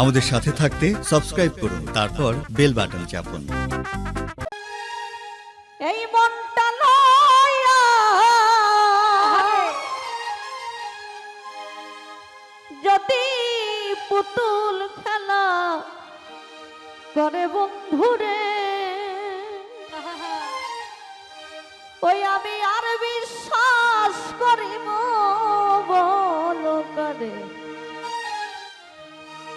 আমাদের সাথে থাকতে সাবস্ক্রাইব করুন, তারপর বেল বাটন চাপুন। এই মনটা যদি পুতুল খেলা করে বন্ধুরে, ওই আমি আর বিশ্বাস করিব বলো করে?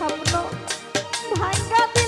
স্বপ্ন ভাঙ্গা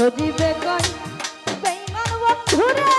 সজীবে কই বেঈমান বন্ধুরে।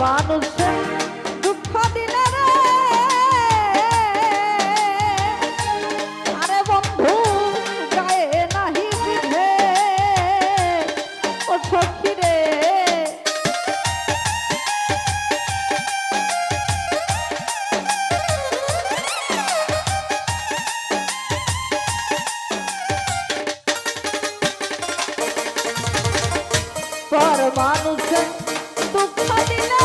মানুষ দুঃখ দিলে রে। বন্ধু মানুষ দুঃখ দিলে